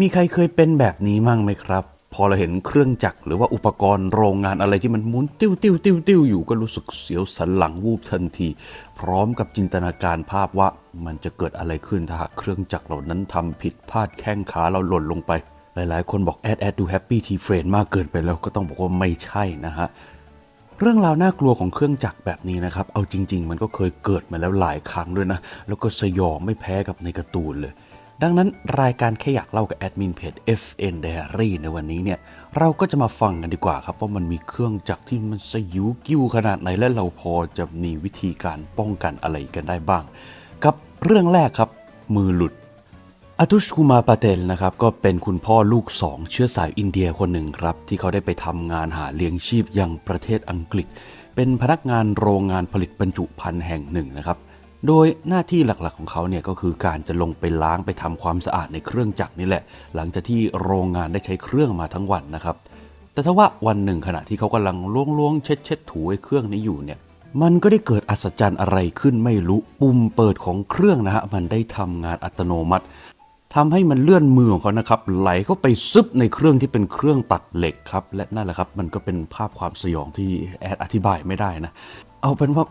มีใครเคยเป็นแบบนี้มั่งไหมครับ พอเราเห็นเครื่องจักรหรือว่าอุปกรณ์โรงงานอะไรที่มันหมุนติ้วติ้วติ้วติ้วอยู่ก็รู้สึกเสียวสันหลังวูบทันที พร้อมกับจินตนาการภาพว่ามันจะเกิดอะไรขึ้นถ้าหากเครื่องจักรเหล่านั้นทำผิดพลาดแข้งขาเราหล่นลงไป หลายๆ คนบอกแอดแอดดูแฮปปี้ทีเฟรนมากเกินไปแล้วก็ต้องบอกว่าไม่ใช่นะฮะเรื่องราวน่ากลัวของเครื่องจักรแบบนี้นะครับ เอาจริง ๆ มันก็เคยเกิดมาแล้วหลายครั้งด้วยนะ แล้วก็สยองไม่แพ้กับในการ์ตูนเลย ดังนั้นรายการแค่อยากเล่ากับแอดมินเพจ FN Diary ในวันนี้เนี่ยเราก็จะมาฟังกันดีกว่าครับว่ามันมีเครื่องจักรที่มันสยิวกิ้วขนาดไหนและเราพอจะมีวิธีการป้องกันอะไรกันได้บ้าง กับเรื่องแรกครับ มือหลุดอาตุชคุมาปาเตลนะครับก็เป็นคุณพ่อลูกสองเชื้อสายอินเดียคนหนึ่งครับ ที่เขาได้ไปทำงานหาเลี้ยงชีพยังประเทศอังกฤษ เป็นพนักงานโรงงานผลิตบรรจุภัณฑ์แห่งหนึ่งนะครับ โดยหน้าที่หลักๆของเขาเนี่ยก็คือการจะลงไปล้างไปทำความสะอาดในเครื่องจักรนี่แหละ หลังจากที่โรงงานได้ใช้เครื่องมาทั้งวันนะครับ แต่ถ้าว่าวันหนึ่งขณะที่เขากำลังล้วงๆเช็ดเช็ดถูไอ้เครื่องนี้อยู่เนี่ยมันก็ได้เกิดอัศจรรย์อะไรขึ้นไม่รู้ปุ่มเปิดของเครื่องนะฮะมันได้ทำงานอัตโนมัติทำให้มันเลื่อนมือของเขานะครับไหลเข้าไปซึบในเครื่องที่เป็นเครื่องตัดเหล็กครับและนั่นแหละครับ มันก็เป็นภาพความสยองที่แอดอธิบายไม่ได้นะ เอาเป็นว่า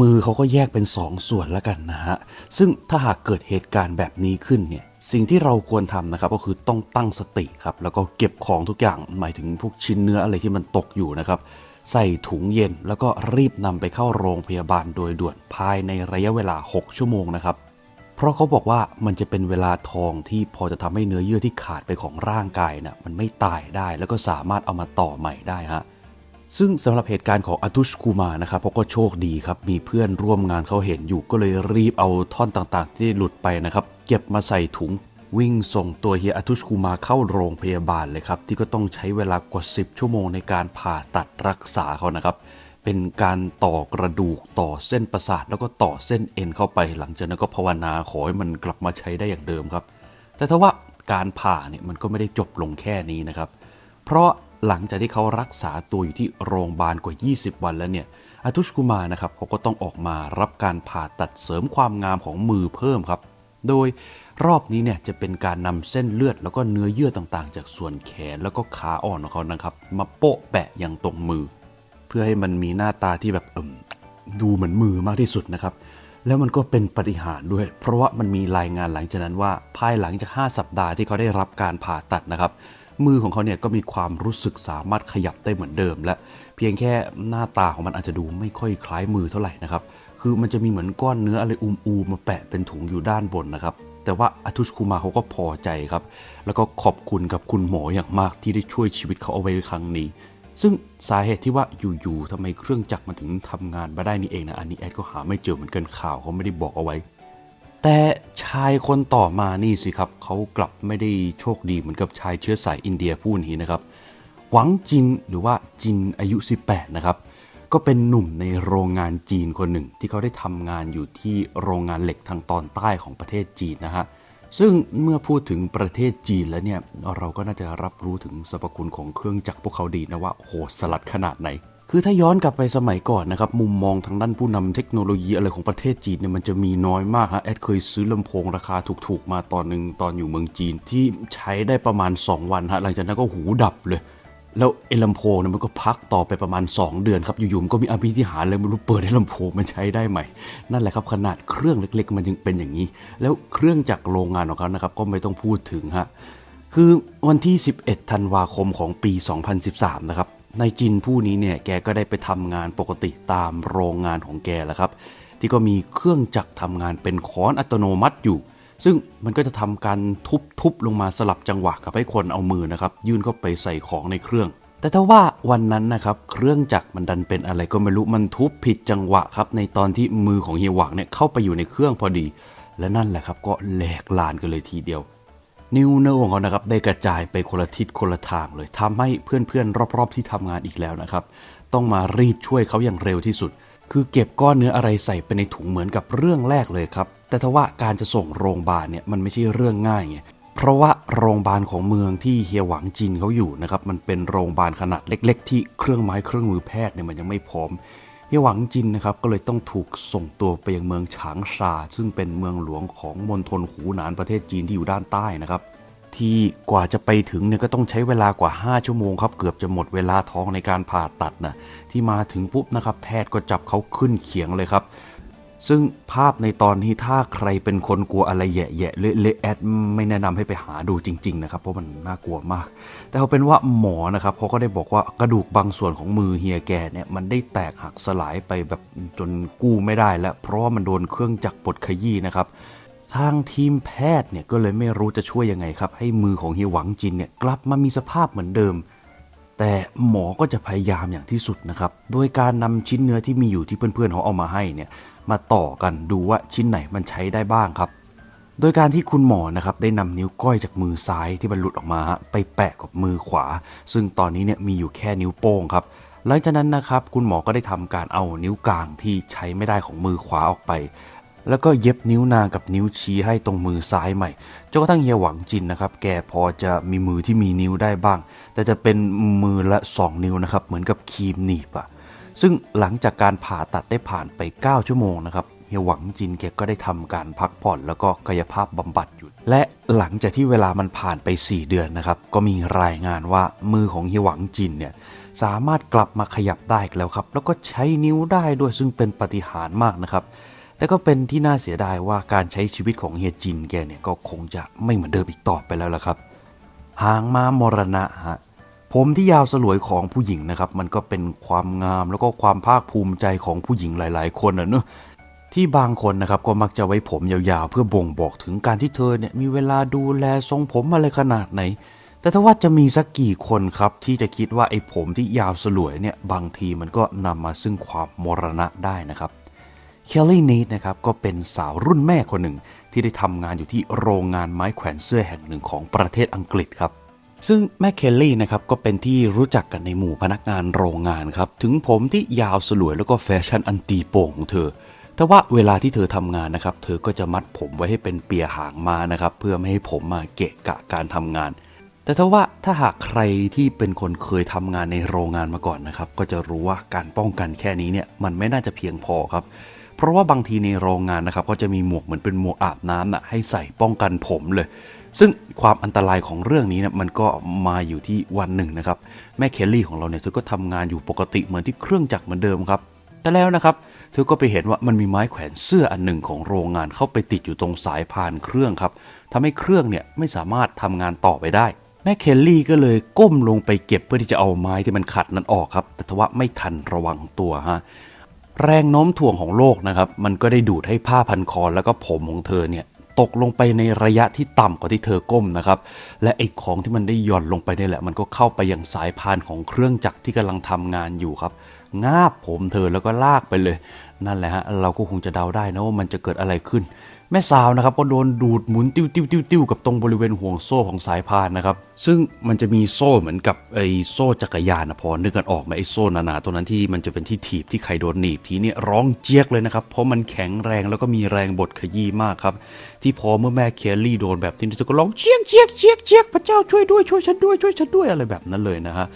มือเขาก็แยกเป็นสองส่วนแล้วกันนะฮะ ซึ่งถ้าหากเกิดเหตุการณ์แบบนี้ขึ้นเนี่ยสิ่งที่เราควรทำนะครับก็คือต้องตั้งสติครับแล้วก็เก็บของทุกอย่างหมายถึงพวกชิ้นเนื้ออะไรที่มันตกอยู่นะครับ ใส่ถุงเย็นแล้วก็รีบนำไปเข้าโรงพยาบาลโดยด่วนภายในระยะเวลา 6 ชั่วโมงนะครับ เพราะเขาบอกว่ามันจะเป็นเวลาทองที่พอจะทำให้เนื้อเยื่อที่ขาดไปของร่างกายน่ะมันไม่ตายได้แล้วก็สามารถเอามาต่อใหม่ได้ฮะ ซึ่งสำหรับเหตุการณ์ของอาตุชคูมานะครับเขาก็โชคดีครับ มีเพื่อนร่วมงานเขาเห็นอยู่ก็เลยรีบเอาท่อนต่างๆ ที่หลุดไปนะครับ เก็บมาใส่ถุงวิ่งส่งตัวเฮียอาตุชคูมาเข้าโรงพยาบาลเลยครับ ที่ก็ต้องใช้เวลากว่า 10 ชั่วโมงในการผ่าตัดรักษาเขานะครับ เป็นการต่อกระดูกต่อเส้นประสาท แล้วก็ต่อเส้นเอ็นเข้าไป หลังจากนั้นก็ภาวนาขอให้มันกลับมาใช้ได้อย่างเดิมครับ แต่ถ้าว่าการผ่าเนี่ยมันก็ไม่ได้จบลงแค่นี้นะครับ เพราะ หลังจากที่เขารักษาตัวอยู่ที่โรงพยาบาลกว่า 20 วันแล้วเนี่ยอาตุชกุมานะครับเขาก็ต้องออกมารับการผ่าตัดเสริมความงามของมือเพิ่มครับ โดยรอบนี้เนี่ยจะเป็นการนำเส้นเลือดแล้วก็เนื้อเยื่อต่างๆ จากส่วนแขนแล้วก็ขาอ่อนของเขานะครับ มาโปะแปะอยังตรงมือ เพื่อให้มันมีหน้าตาที่แบบเอิมดูเหมือนมือมากที่สุดนะครับ แล้วมันก็เป็นปฏิหารด้วย เพราะว่ามันมีรายงานหลังจากนั้นว่าภายหลังจาก 5 สัปดาห์ที่เขาได้รับการผ่าตัดนะครับ มือของเขาเนี่ยก็มีความรู้สึกสามารถขยับได้เหมือนเดิม และเพียงแค่หน้าตาของมันอาจจะดูไม่ค่อยคล้ายมือเท่าไหร่นะครับคือมันจะมีเหมือนก้อนเนื้ออะไรอูมๆมาแปะเป็นถุงอยู่ด้านบนนะครับแต่ว่าอาทุชคุมาเขาก็พอใจครับ แล้วก็ขอบคุณกับคุณหมออย่างมากที่ได้ช่วยชีวิตเขาเอาไว้ครั้งนี้ ซึ่งสาเหตุที่ว่าอยู่ๆทำไมเครื่องจักรมันถึงทำงานมาได้นี่เองนะอันนี้แอดก็หาไม่เจอเหมือนกันข่าวเขาไม่ได้บอกเอาไว้ แต่ชายคนต่อมานี่สิครับเขากลับไม่ได้โชคดีเหมือนกับชายเชื้อสายอินเดียผู้นี้นะครับ หวังจินหรือว่าจินอายุ 18 นะครับ ก็เป็นหนุ่มในโรงงานจีนคนหนึ่ง ที่เขาได้ทำงานอยู่ที่โรงงานเหล็กทางตอนใต้ของประเทศจีนนะฮะซึ่งเมื่อพูดถึงประเทศจีนแล้วเนี่ยเราก็น่าจะรับรู้ถึงสรรพคุณของเครื่องจักรพวกเขาดีนะว่าโหสลัดขนาดไหน คือถ้าย้อนกลับไปสมัยก่อนนะครับ มุมมองทางด้านผู้นำเทคโนโลยีอะไรของประเทศจีนเนี่ยมันจะมีน้อยมากฮะแอดเคยซื้อลำโพงราคาถูกๆมาตอนหนึ่งตอนอยู่เมืองจีนที่ใช้ได้ประมาณ 2 วันฮะหลังจากนั้นก็หูดับเลย แล้วไอ้ลำโพงเนี่ยมันก็พักต่อไปประมาณ 2 เดือนครับอยู่ๆมันก็มีอภิธิหารเลยไม่รู้เปิดให้ลำโพงมันใช้ได้ใหม่ นั่นแหละครับขนาดเครื่องเล็ก ๆ มันยังเป็นอย่างนี้ แล้วเครื่องจากโรงงานของเขานะครับก็ไม่ต้องพูดถึงฮะคือวันที่ 11 ธันวาคมของปี 2013 นะครับ นายจินผู้นี้เนี่ยแกก็ได้ไปทำงานปกติตามโรงงานของแกแหล้วครับ ที่ก็มีเครื่องจักรทำงานเป็นค้อนอัตโนมัติอยู่ ซึ่งมันก็จะทำการทุบๆลงมาสลับจังหวะกับให้คนเอามือนะครับ ยื่นเข้าไปใส่ของในเครื่อง แต่ถ้าว่าวันนั้นนะครับเครื่องจักรมันดันเป็นอะไรก็ไม่รู้มันทุบผิดจังหวะครับในตอนที่มือของเฮียหวังเนี่ยเข้าไปอยู่ในเครื่องพอดี และนั่นแหละครับก็แหลกลานกันเลยทีเดียว นิ้วเนื้อของเขานะครับได้กระจายไปคนละทิศคนละทางเลยทำให้เพื่อนๆรอบๆที่ทำงานอีกแล้วนะครับ ต้องมารีบช่วยเขาอย่างเร็วที่สุด คือเก็บก้อนเนื้ออะไรใส่ไปในถุงเหมือนกับเรื่องแรกเลยครับ แต่ถ้าว่าการจะส่งโรงพยาบาลเนี่ยมันไม่ใช่เรื่องง่ายไงเพราะว่าโรงพยาบาลของเมืองที่เฮียหวังจินเขาอยู่นะครับมันเป็นโรงพยาบาลขนาดเล็ก ๆ ที่เครื่องไม้เครื่องมือแพทย์เนี่ยมันยังไม่พร้อม เฮียหวังจินนะครับก็เลยต้องถูกส่งตัวไปยังเมืองฉางซาซึ่งเป็นเมืองหลวงของมณฑลหูหนานประเทศจีนที่อยู่ด้านใต้นะครับ ที่กว่าจะไปถึงเนี่ยก็ต้องใช้เวลากว่า 5 ชั่วโมงครับเกือบจะหมดเวลาท้องในการผ่าตัดนะที่มาถึงปุ๊บนะครับแพทย์ก็จับเขาขึ้นเขียงเลยครับ ซึ่งภาพในตอนนี้ถ้าใครเป็นคนกลัวอะไรแย่ๆเละๆแอดไม่แนะนำให้ไปหาดูจริง ๆ นะครับ เพราะมันน่ากลัวมาก แต่เอาเป็นว่าหมอนะครับเขาก็ได้บอกว่ากระดูกบางส่วนของมือเฮียแกเนี่ยมันได้แตกหักสลายไปแบบจนกู้ไม่ได้แล้ว เพราะว่ามันโดนเครื่องจักรบดขยี้นะครับทางทีมแพทย์เนี่ยก็เลยไม่รู้จะช่วยยังไงครับ ให้มือของเฮียหวังจินเนี่ยกลับมามีสภาพเหมือนเดิม แต่หมอก็จะพยายามอย่างที่สุดนะครับ โดยการนำชิ้นเนื้อที่มีอยู่ที่เพื่อนๆเขาเอามาให้เนี่ย มาต่อกันดูว่าชิ้นไหนมันใช้ได้บ้างครับ โดยการที่คุณหมอนะครับได้นำนิ้วก้อยจากมือซ้ายที่มันหลุดออกมาฮะไปแปะกับมือขวา ซึ่งตอนนี้เนี่ยมีอยู่แค่นิ้วโป้งครับหลังจากนั้นนะครับคุณหมอก็ได้ทำการเอานิ้วกลางที่ใช้ไม่ได้ของมือขวาออกไป แล้วก็เย็บนิ้วนางกับนิ้วชี้ให้ตรงมือซ้ายใหม่จนกระทั่งเฮียหวังจินนะครับ แกพอจะมีมือที่มีนิ้วได้บ้าง แต่จะเป็นมือละ 2 นิ้วนะครับ เหมือนกับครีมหนีบอะ ซึ่งหลังจากการผ่าตัดได้ผ่านไป 9 ชั่วโมงนะครับเฮียหวังจินแกก็ได้ทำการพักผ่อนแล้วก็กายภาพบำบัดอยู่ และหลังจากที่เวลามันผ่านไป 4 เดือนนะครับ ก็มีรายงานว่ามือของเฮียหวังจินเนี่ยสามารถกลับมาขยับได้แล้วครับ แล้วก็ใช้นิ้วได้ด้วยซึ่งเป็นปาฏิหารมากนะครับ แต่ก็เป็นที่น่าเสียดายว่าการใช้ชีวิตของเฮียจินแกเนี่ยก็คงจะไม่เหมือนเดิมอีกต่อไปแล้วล่ะครับ หางม้ามรณะฮะ ผมที่ยาวสลวยของผู้หญิงนะครับ มันก็เป็นความงามแล้วก็ความภาคภูมิใจของผู้หญิงหลาย ๆ คนนะเนอะที่บางคนนะครับก็มักจะไว้ผมยาวๆ เพื่อบ่งบอกถึงการที่เธอเนี่ยมีเวลาดูแลทรงผมอะไรขนาดไหน แต่ถ้าว่าจะมีสักกี่คนครับ ที่จะคิดว่าไอ้ผมที่ยาวสลวยเนี่ยบางทีมันก็นำมาซึ่งความมรณะได้นะครับเคลลี่นีดนะครับก็เป็นสาวรุ่นแม่คนหนึ่งที่ได้ทำงานอยู่ที่โรงงานไม้แขวนเสื้อแห่งหนึ่งของประเทศอังกฤษครับ ซึ่งแม่เคลลี่นะครับก็เป็นที่รู้จักกันในหมู่พนักงานโรงงานครับ ถึงผมที่ยาวสลวยแล้วก็แฟชั่นอันตีโป่งของเธอแต่ว่าเวลาที่เธอทำงานนะครับ เธอก็จะมัดผมไว้ให้เป็นเปียหางมานะครับ เพื่อไม่ให้ผมมาเกะกะการทำงาน แต่ถ้าว่าถ้าหากใครที่เป็นคนเคยทำงานในโรงงานมาก่อนนะครับ ก็จะรู้ว่าการป้องกันแค่นี้เนี่ยมันไม่น่าจะเพียงพอครับ ราะว่าบางทีในโรงงานนะครับก็จะมีหมวกเหมือนเป็นหมวกอาบน้ำน่ะให้ใส่ป้องกันผมเลย ซึ่งความอันตรายของเรื่องนี้เนี่ยมันก็มาอยู่ที่วันหนึ่งนะครับแม่เคลลี่ของเราเนี่ยเธอก็ทำงานอยู่ปกติเหมือนที่เครื่องจักรเหมือนเดิมครับแต่แล้วนะครับเธอก็ไปเห็นว่ามันมีไม้แขวนเสื้ออันหนึ่งของโรงงานเข้าไปติดอยู่ตรงสายพานเครื่องครับทำให้เครื่องเนี่ยไม่สามารถทำงานต่อไปได้ แม่เคลลี่ก็เลยก้มลงไปเก็บเพื่อที่จะเอาไม้ที่มันขัดนั้นออกครับ แต่ทว่าไม่ทันระวังตัวฮะ แรงโน้มถ่วงของโลกนะครับ มันก็ได้ดูดให้ผ้าพันคอแล้วก็ผมของเธอเนี่ยตกลงไปในระยะที่ต่ำกว่าที่เธอก้มนะครับ และไอ้ของที่มันได้หย่อนลงไปนี่แหละ มันก็เข้าไปยังสายพานของเครื่องจักรที่กำลังทำงานอยู่ครับ งาบผมเธอแล้วก็ลากไปเลย นั่นแหละฮะเราก็คงจะเดาได้นะว่ามันจะเกิดอะไรขึ้น แม่สาวนะครับก็โดนดูดหมุนติ้วติ้วติ้วติ้วกับตรงบริเวณห่วงโซ่ของสายพานนะครับ ซึ่งมันจะมีโซ่เหมือนกับไอ้โซ่จักรยานนะพอนึกกันออกไหมไอ้โซ่หนาๆตัวนั้นที่มันจะเป็นที่ถีบที่ใครโดนหนีบทีเนี่ยร้องเจี๊ยกเลยนะครับเพราะมันแข็งแรงแล้วก็มีแรงบดขยี้มากครับที่พอเมื่อแม่เคลลี่โดนแบบนี้เธอก็ร้องเจี๊ยกเจี๊ยกเจี๊ยกเจี๊ยกพระเจ้าช่วยด้วยช่วยฉันด้วยช่วยฉันด้วยอะไรแบบนั้นเลยนะฮะ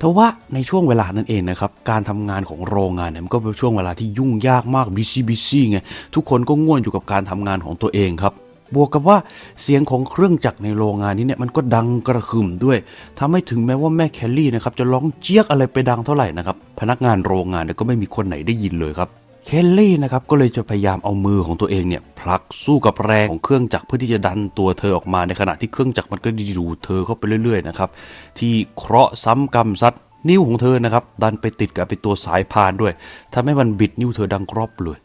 ทว่าในช่วงเวลานั้นเองนะครับ การทำงานของโรงงานเนี่ยมันก็เป็นช่วงเวลาที่ยุ่งยากมากบิซี่บิซี่ไงทุกคนก็ง่วนอยู่กับการทำงานของตัวเองครับ บวกกับว่าเสียงของเครื่องจักรในโรงงานนี้เนี่ยมันก็ดังกระหึ่มด้วยทำให้ถึงแม้ว่าแม่แคลลี่นะครับจะร้องเจี๊ยกอะไรไปดังเท่าไหร่นะครับพนักงานโรงงานเนี่ยก็ไม่มีคนไหนได้ยินเลยครับ เคลลี่นะครับก็เลยจะพยายามเอามือของตัวเองเนี่ยผลักสู้กับแรงของเครื่องจักรเพื่อที่จะดันตัวเธอออกมาในขณะที่เครื่องจักรมันก็ดูดเธอเข้าไปเรื่อยๆนะครับที่เคราะห์ซ้ำกรรมซัดนิ้วของเธอนะครับดันไปติดกับไปตัวสายพานด้วยทำให้มันบิดนิ้วเธอดังกรอบเลย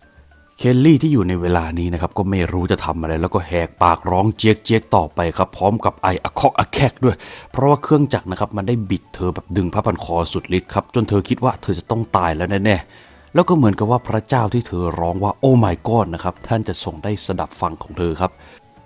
เคลลี่ที่อยู่ในเวลานี้นะครับก็ไม่รู้จะทำอะไร แล้วก็แหกปากร้องเจี๊ยกเจี๊ยกต่อไปครับพร้อมกับไออะคอกอะแคกด้วย เพราะว่าเครื่องจักรนะครับมันได้บิดเธอแบบดึงผ้าพันคอสุดฤทธิ์ครับจนเธอคิดว่าเธอจะต้องตายแล้วแน่ๆ แล้วก็เหมือนกับว่าพระเจ้าที่เธอร้องว่าโอ้ my god นะครับท่านจะส่งได้สดับฟังของเธอครับ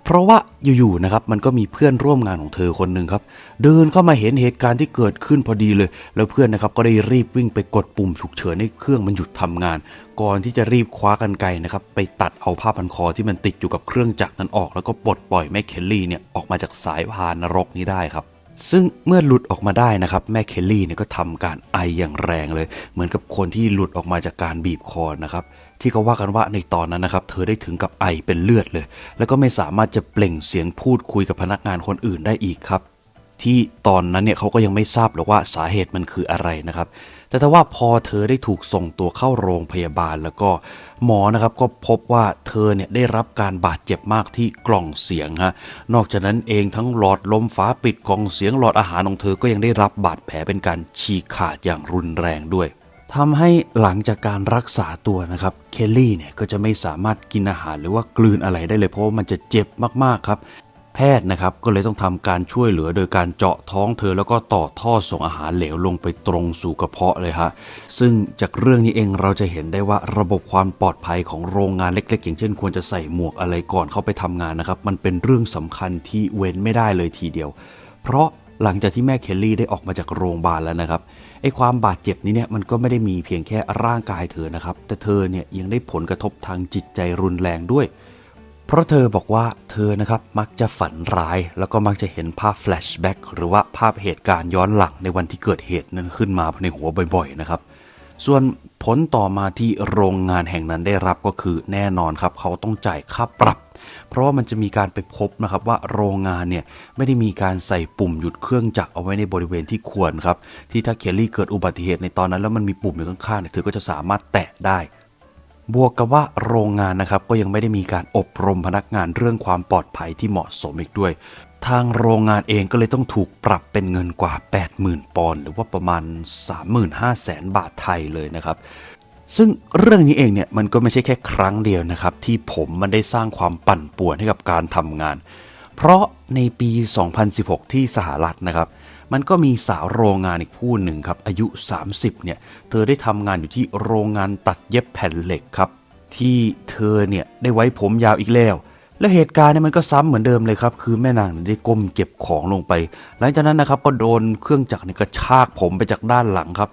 เพราะว่าอยู่ๆนะครับมันก็มีเพื่อนร่วมงานของเธอคนหนึ่งครับ เดินเข้ามาเห็นเหตุการณ์ที่เกิดขึ้นพอดีเลย แล้วเพื่อนนะครับก็ได้รีบวิ่งไปกดปุ่มฉุกเฉินให้เครื่องมันหยุดทำงาน ก่อนที่จะรีบคว้ากันไกรนะครับไปตัดเอาผ้าพันคอที่มันติดอยู่กับเครื่องจักรนั้นออก แล้วก็ปลดปล่อยแม่เคลลี่เนี่ยออกมาจากสายพานนรกนี้ได้ครับ ซึ่งเมื่อหลุดออกมาได้นะครับ แม่เคลลี่เนี่ยก็ทำการไออย่างแรงเลย เหมือนกับคนที่หลุดออกมาจากการบีบคอนะครับ ที่เขาว่ากันว่าในตอนนั้นนะครับ เธอได้ถึงกับไอเป็นเลือดเลย แล้วก็ไม่สามารถจะเปล่งเสียงพูดคุยกับพนักงานคนอื่นได้อีกครับ ที่ตอนนั้นเนี่ยเขาก็ยังไม่ทราบหรอกว่าสาเหตุมันคืออะไรนะครับ แต่ถ้าว่าพอเธอได้ถูกส่งตัวเข้าโรงพยาบาลแล้วก็หมอนะครับก็พบว่าเธอเนี่ยได้รับการบาดเจ็บมากที่กล่องเสียงฮะนอกจากนั้นเองทั้งหลอดลมฟ้าปิดกล่องเสียงหลอดอาหารของเธอก็ยังได้รับบาดแผลเป็นการฉีกขาดอย่างรุนแรงด้วยทำให้หลังจากการรักษาตัวนะครับเคลลี่เนี่ยก็จะไม่สามารถกินอาหารหรือว่ากลืนอะไรได้เลยเพราะว่ามันจะเจ็บมากๆครับ แพทย์นะครับก็เลยต้องทำการช่วยเหลือโดยการเจาะท้องเธอ แล้วก็ต่อท่อส่งอาหารเหลวลงไปตรงสู่กระเพาะเลยฮะซึ่งจากเรื่องนี้เองเราจะเห็นได้ว่าระบบความปลอดภัยของโรงงานเล็ก ๆ อย่างเช่น ควรจะใส่หมวกอะไรก่อนเข้าไปทำงานนะครับมันเป็นเรื่องสำคัญที่เว้นไม่ได้เลยทีเดียว เพราะหลังจากที่แม่เคลลี่ได้ออกมาจากโรงพยาบาลแล้วนะครับไอ้ความบาดเจ็บนี้เนี่ยมันก็ไม่ได้มีเพียงแค่ร่างกายเธอนะครับแต่เธอเนี่ยยังได้ผลกระทบทางจิตใจรุนแรงด้วย เพราะเธอบอกว่าเธอนะครับมักจะฝันร้าย แล้วก็มักจะเห็นภาพแฟลชแบ็กหรือว่าภาพเหตุการณ์ย้อนหลังในวันที่เกิดเหตุนั้นขึ้นมาในหัวบ่อยๆนะครับ ส่วนผลต่อมาที่โรงงานแห่งนั้นได้รับก็คือแน่นอนครับ เขาต้องจ่ายค่าปรับ เพราะว่ามันจะมีการไปพบนะครับว่าโรงงานเนี่ยไม่ได้มีการใส่ปุ่มหยุดเครื่องจักรเอาไว้ในบริเวณที่ควรครับที่ถ้าเคลลี่เกิดอุบัติเหตุในตอนนั้น แล้วมันมีปุ่มอยู่ข้างๆเนี่ยเธอก็จะสามารถแตะได้ บวกกับว่าโรงงานนะครับก็ยังไม่ได้มีการอบรมพนักงานเรื่องความปลอดภัยที่เหมาะสมอีกด้วย ทางโรงงานเองก็เลยต้องถูกปรับเป็นเงินกว่า 80,000 ปอนด์หรือว่าประมาณ 35,000แสนบาทไทยเลยนะครับซึ่งเรื่องนี้เองเนี่ยมันก็ไม่ใช่แค่ครั้งเดียวนะครับ ที่ผมมันได้สร้างความปั่นป่วนให้กับการทำงาน เพราะในปี 2016 ที่สหรัฐนะครับ มันก็มีสาวโรงงานอีกผู้หนึ่งครับ อายุ 30 เนี่ย เธอได้ทำงานอยู่ที่โรงงานตัดเย็บแผ่นเหล็กครับ ที่เธอเนี่ยได้ไว้ผมยาวอีกแล้ว และเหตุการณ์เนี่ยมันก็ซ้ำเหมือนเดิมเลยครับ คือแม่นางได้ก้มเก็บของลงไป หลังจากนั้นนะครับก็โดนเครื่องจักรเนี่ยกระชากผมไปจากด้านหลังครับ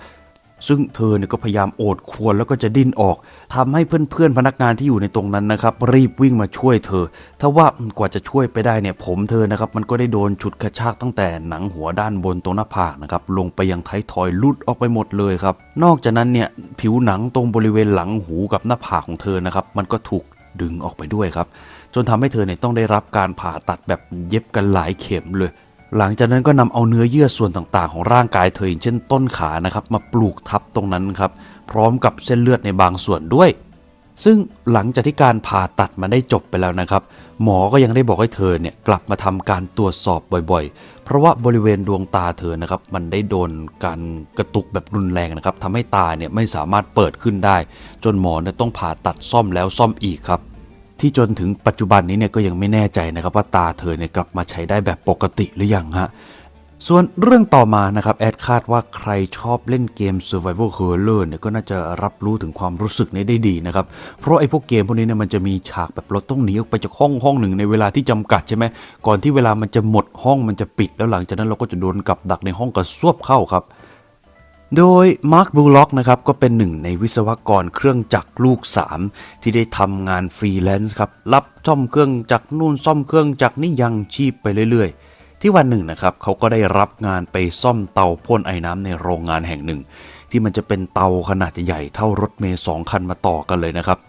ซึ่งเธอเนี่ยก็พยายามโอดควรแล้วก็จะดิ้นออกทำให้เพื่อนๆพนักงานที่อยู่ในตรงนั้นนะครับ รีบวิ่งมาช่วยเธอถ้าว่ากว่าจะช่วยไปได้เนี่ยผมเธอนะครับมันก็ได้โดนฉุดกระชากตั้งแต่หนังหัวด้านบนตรงหน้าผากนะครับลงไปยังท้ายทอยลุดออกไปหมดเลยครับนอกจากนั้นเนี่ยผิวหนังตรงบริเวณหลังหูกับหน้าผากของเธอนะครับมันก็ถูกดึงออกไปด้วยครับ จนทำให้เธอเนี่ยต้องได้รับการผ่าตัดแบบเย็บกันหลายเข็มเลย หลังจากนั้นก็นำเอาเนื้อเยื่อส่วนต่างๆ ของร่างกายเธออย่างเช่นต้นขานะครับมาปลูกทับตรงนั้นครับพร้อมกับเส้นเลือดในบางส่วนด้วย ซึ่งหลังจากที่การผ่าตัดมาได้จบไปแล้วนะครับ หมอก็ยังได้บอกให้เธอเนี่ยกลับมาทำการตรวจสอบบ่อยๆ เพราะว่าบริเวณดวงตาเธอนะครับมันได้โดนการกระตุกแบบรุนแรงนะครับทำให้ตาเนี่ยไม่สามารถเปิดขึ้นได้ จนหมอเนี่ยต้องผ่าตัดซ่อมแล้วซ่อมอีกครับ ที่จนถึงปัจจุบันนี้เนี่ยก็ยังไม่แน่ใจนะครับว่าตาเธอเนี่ยกลับมาใช้ได้แบบปกติหรือยังฮะส่วนเรื่องต่อมานะครับแอดคาดว่าใครชอบเล่นเกม Survival Horror เนี่ยก็น่าจะรับรู้ถึงความรู้สึกนี้ได้ดีนะครับ เพราะไอ้พวกเกมพวกนี้เนี่ยมันจะมีฉากแบบเราต้องหนีออกไปจากห้องห้องหนึ่งในเวลาที่จำกัดใช่ไหมก่อนที่เวลามันจะหมดห้องมันจะปิดแล้วหลังจากนั้นเราก็จะโดนกับดักในห้องกระซวบเข้าครับ โดยมาร์คบูล็อกนะครับก็เป็นหนึ่งในวิศวกรเครื่องจักรลูก 3 ที่ได้ทำงานฟรีแลนซ์ครับรับซ่อมเครื่องจักรนู่นซ่อมเครื่องจักรนี่ยังชีพไปเรื่อย ๆ ที่วันหนึ่งนะครับเขาก็ได้รับงานไปซ่อมเตาพ่นไอ้น้ำในโรงงานแห่งหนึ่ง ที่มันจะเป็นเตาขนาดใหญ่เท่ารถเมย์สองคันมาต่อกันเลยนะครับ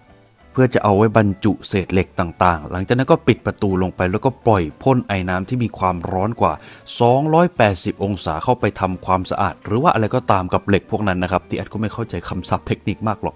เพื่อจะเอาไว้บรรจุเศษเหล็กต่างๆ หลังจากนั้นก็ปิดประตูลงไปแล้วก็ปล่อยพ่นไอ้น้ำที่มีความร้อนกว่า 280 องศาเข้าไปทำความสะอาด หรือว่าอะไรก็ตามกับเหล็กพวกนั้นนะครับที่แอดก็ไม่เข้าใจคำศัพท์เทคนิคมากหรอก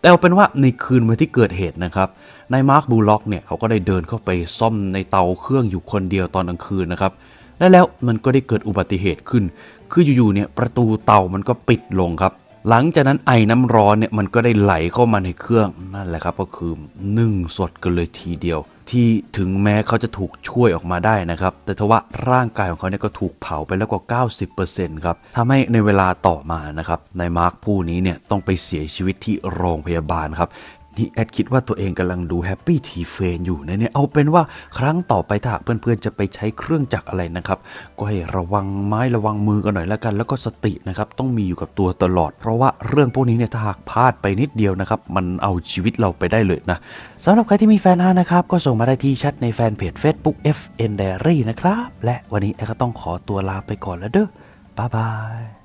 แต่เอาเป็นว่าในคืนวันที่เกิดเหตุนะครับนายมาร์คบูล็อกเนี่ยเขาก็ได้เดินเข้าไปซ่อมในเตาเครื่องอยู่คนเดียวตอนกลางคืนนะครับและแล้วมันก็ได้เกิดอุบัติเหตุขึ้น คืออยู่ๆเนี่ยประตูเตามันก็ปิดลงครับ หลังจากนั้นไอ้น้ำร้อนเนี่ยมันก็ได้ไหลเข้ามาในเครื่องนั่นแหละครับก็คือนึ่งสดกันเลยทีเดียว ที่ถึงแม้เขาจะถูกช่วยออกมาได้นะครับ แต่ทว่าร่างกายของเขาเนี่ยก็ถูกเผาไปแล้วกว่า 90%ครับทำให้ในเวลาต่อมานะครับนายมาร์คผู้นี้เนี่ยต้องไปเสียชีวิตที่โรงพยาบาลครับ นี่แอดคิดว่าตัวเองกำลังดูแฮปปี้ทีเฟนอยู่นะเนี่ยเอาเป็นว่าครั้งต่อไปถ้าเพื่อนๆจะไปใช้เครื่องจักรอะไรนะครับ ก็ให้ระวังไม้ระวังมือกันหน่อยแล้วกัน แล้วก็สตินะครับต้องมีอยู่กับตัวตลอด เพราะว่าเรื่องพวกนี้เนี่ยถ้าหากพลาดไปนิดเดียวนะครับมันเอาชีวิตเราไปได้เลยนะสำหรับใครที่มีแฟนอาร์นะครับก็ส่งมาได้ที่แชทในแฟนเพจ Facebook FN Diary นะครับและวันนี้แอดก็ต้องขอตัวลาไปก่อนแล้วเด้อบ๊ายบาย